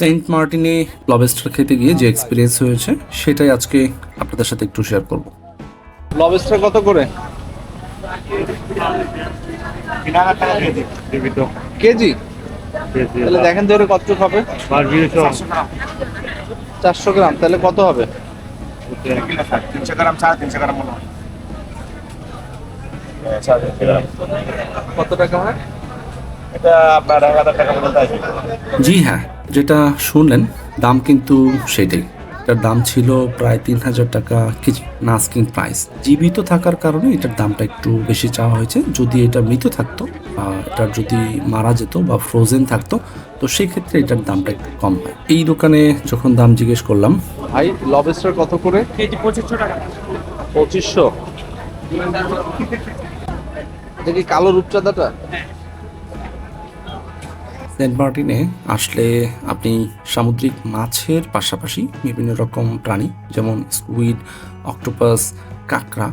Saint মার্টিনে lobster খেতে গিয়ে যে এক্সপিরিয়েন্স হয়েছে সেটাই আজকে আপনাদের সাথে একটু শেয়ার করব। লবেস্টার কত করে? কেজি? তাহলে দেখেন তো কতটুক হবে চারশো গ্রাম তাহলে কত হবে? তিনশো গ্রাম সাড়ে তিনশো গ্রাম মনে হয়। কত টাকা হয় এটা আপনার এক হাজার টাকা পর্যন্ত আসবে। জি হ্যাঁ যেটা শুনলেন দাম কিন্তু সেটাই। এটার দাম ছিল প্রায় তিন হাজার টাকা কেজি নাস্কিং প্রাইস। জীবিত থাকার কারণে এটার দামটা একটু বেশি চাওয়া হয়েছে। যদি এটা মৃত থাকতো বা এটার যদি মারা যেত বা ফ্রোজেন থাকতো তো সেই ক্ষেত্রে এটার দামটা একটু কম হয়। এই দোকানে যখন দাম জিজ্ঞেস করলাম ভাই লবেস্টার কত করে? কেজি পঁচিশশো টাকা। পঁচিশশো? এটা কালো রূপচাঁদাটা? সেন্ট মার্টিনে আসলে আপনি সামুদ্রিক মাছের পাশাপাশি বিভিন্ন রকম প্রাণী, যেমন স্কুইড অক্টোপাস কাঁকড়া,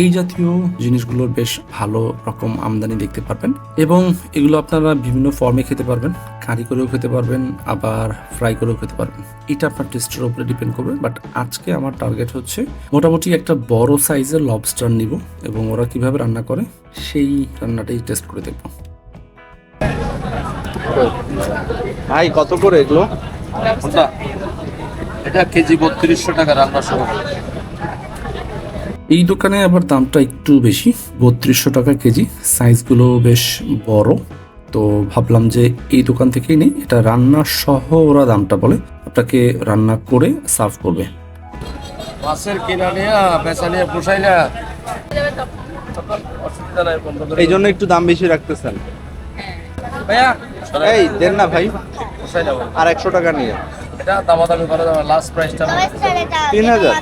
এই জাতীয় জিনিসগুলোর বেশ ভালো রকম আমদানি দেখতে পারবেন এবং এগুলো আপনারা বিভিন্ন ফর্মে খেতে পারবেন। কারি করেও খেতে পারবেন, আবার ফ্রাই করেও খেতে পারবেন। এটা আপনার টেস্টের উপরে ডিপেন্ড করবে বাট আজকে আমার টার্গেট হচ্ছে মোটামুটি একটা বড় সাইজের লবস্টার নিব এবং ওরা কীভাবে রান্না করে সেই রান্নাটাই টেস্ট করে দেখব। ভাই কত করে এগুলো? কোনটা? এটা কেজি বত্রিশশো টাকা রান্না সহ এই দোকানে আবার দামটা একটু বেশি বত্রিশশো টাকা কেজি। সাইজগুলো বেশ বড়। তো ভাবলাম যে এই দোকান থেকেই নেই এটা রান্না সহ ওরা দামটা বলে। আপনাকে রান্না করে সার্ভ করবে। মাছের কিনা নিয়ে বেচা নিয়ে পোষাই না অসুবিধা নাই বন্ধ করে এই জন্য একটু দাম বেশি রাখতেছেন। ভাইয়া এই দেন না ভাই। আর একশো টাকা নিয়ে। এটা দামাদামি করা যাবে লাস্ট প্রাইসটা তিন হাজার।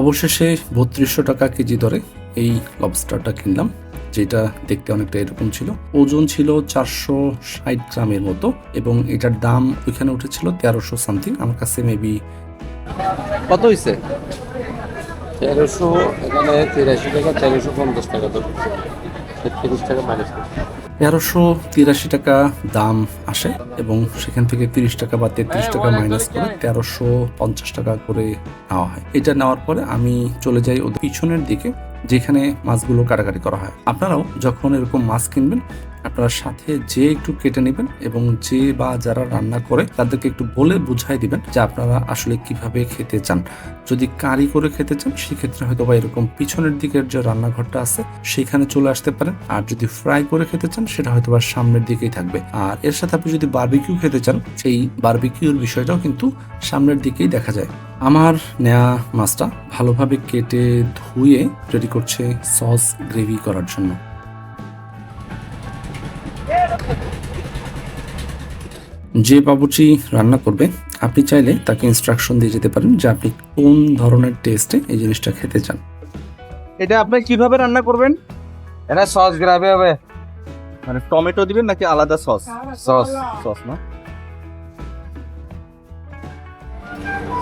অবশেষে বত্রিশশো টাকা কেজি দরে এই লবস্টারটা কিনলাম যেটা দেখতে অনেকটা এরকম ছিল। ওজন ছিল চারশো ষাট গ্রামের মতো এবং এটার দাম ওইখানে উঠেছিল তেরোশো সামথিং আমার কাছে মেবি কত হয়েছে তেরোশো এখানে তিরাশি টাকা তেরোশো পঞ্চাশ টাকা তো তিরিশ টাকা মাইনাস তেরোশো তিরাশি টাকা দাম আসে এবং সেখান থেকে তিরিশ টাকা বা তেত্রিশ টাকা মাইনাস করে তেরোশো পঞ্চাশ টাকা করে নেওয়া হয়। এটা নেওয়ার পরে আমি চলে যাই ওদের পিছনের দিকে, যেখানে মাছগুলো কাটাকাটি করা হয়। আপনারাও যখন এরকম মাছ কিনবেন আপনারা সাথে যে একটু কেটে নেবেন এবং যে বা যারা রান্না করে তাদেরকে একটু বলে বুঝাই দিবেন যে আপনারা আসলে কীভাবে খেতে চান। যদি কারি করে খেতে চান, সেক্ষেত্রে হয়তো বা এরকম পিছনের দিকের যে রান্নাঘরটা আছে, সেখানে চলে আসতে পারেন। আর যদি ফ্রাই করে খেতে চান, সেটা হয়তো বা সামনের দিকেই থাকবে। আর এর সাথে আপনি যদি বারবিকিউ খেতে চান, সেই বারবিকিউর বিষয়টাও কিন্তু সামনের দিকেই দেখা যায়। আমার নেয়া মাছটা ভালোভাবে কেটে ধুয়ে রেডি করছে সস গ্রেভি করার জন্য। যে বাবুচি রান্না করবে আপনি চাইলে তাকে ইনস্ট্রাকশন দিয়ে যেতে পারেন যে আপনি কোন ধরনের টেস্টে এই জিনিসটা খেতে চান। এটা আপনি কীভাবে রান্না করবেন? এটা সস গ্রাবে হবে। মানে টমেটো দিবেন নাকি আলাদা সস সস সস না?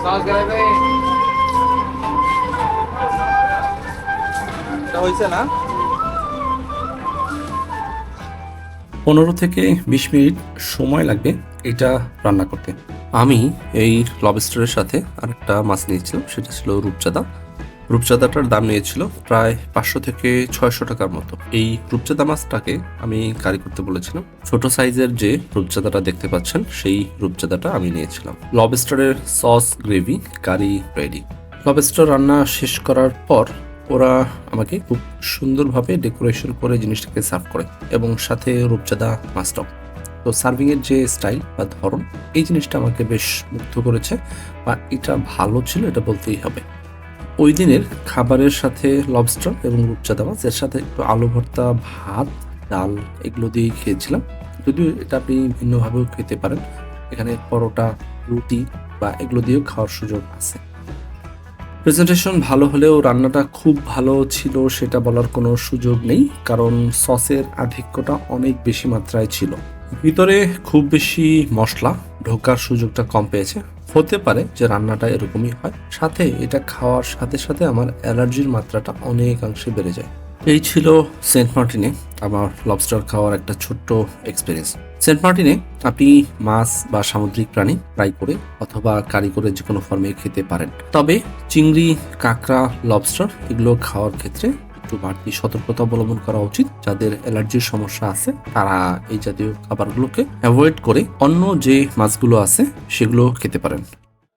সস গ্রাবে এটা হয়েছে না? পনেরো থেকে বিশ মিনিট সময় লাগবে। এটা রান্না করতে। আমি এই লবস্টারের সাথে আরেকটা মাছ নিয়েছিলাম, সেটা ছিল রূপচাঁদা। রূপচাঁদাটার দাম নিয়েছিল প্রায় পাঁচশো থেকে ছয়শো টাকার মতো। এই রূপচাঁদা মাছটাকে আমি কারি করতে বলেছিলাম। ছোট সাইজের যে রূপচাঁদাটা দেখতে পাচ্ছেন, সেই রূপচাঁদাটা আমি নিয়েছিলাম। লবস্টারের sauce gravy curry ready lobster রান্না শেষ করার পর ওরা আমাকে খুব সুন্দরভাবে ডেকোরেশন করে জিনিসটাকে সার্ভ করে এবং সাথে রূপচাঁদা মাছটাও। তো সার্ভিং এর যে স্টাইল বা ধরন, এই জিনিসটা আমাকে বেশ মুগ্ধ করেছে বা এটা ভালো ছিল, এটা বলতেই হবে। ওই দিনের খাবারের সাথে লবস্টার এবং রূপচাঁদা মাছ এর সাথে একটু আলু ভর্তা, ভাত, ডাল, এগুলো দিয়েই খেয়েছিলাম। যদিও এটা আপনি ভিন্নভাবেও খেতে পারেন। এখানে পরোটা, রুটি বা এগুলো দিয়েও খাওয়ার সুযোগ আছে। প্রেজেন্টেশন ভালো হলেও রান্নাটা খুব ভালো ছিল, সেটা বলার কোনো সুযোগ নেই, কারণ সসের আধিক্যটা অনেক বেশি মাত্রায় ছিল। ভিতরে খুব বেশি মশলা ঢোকার সুযোগটা কম পেয়েছে। হতে পারে যে রান্নাটা এরকমই হয়। সাথে এটা খাওয়ার সাথে সাথে আমার অ্যালার্জির মাত্রাটা অনেকাংশে বেড়ে যায়। এই ছিল সেন্ট মার্টিনে আমার লবস্টার খাওয়ার একটা ছোট্ট এক্সপিরিয়েন্স সেন্ট মার্টিনে আপনি মাছ বা সামুদ্রিক প্রাণী ফ্রাই করে অথবা কারি করে যে কোনো ফর্মে খেতে পারেন। তবে চিংড়ি, কাঁকড়া লবস্টার এগুলো খাওয়ার ক্ষেত্রে একটু বাড়তি সতর্কতা অবলম্বন করা উচিত। যাদের অ্যালার্জির সমস্যা আছে, তারা এই জাতীয় খাবারগুলোকে অ্যাভয়েড করে অন্য যে মাছগুলো আছে, সেগুলো খেতে পারেন।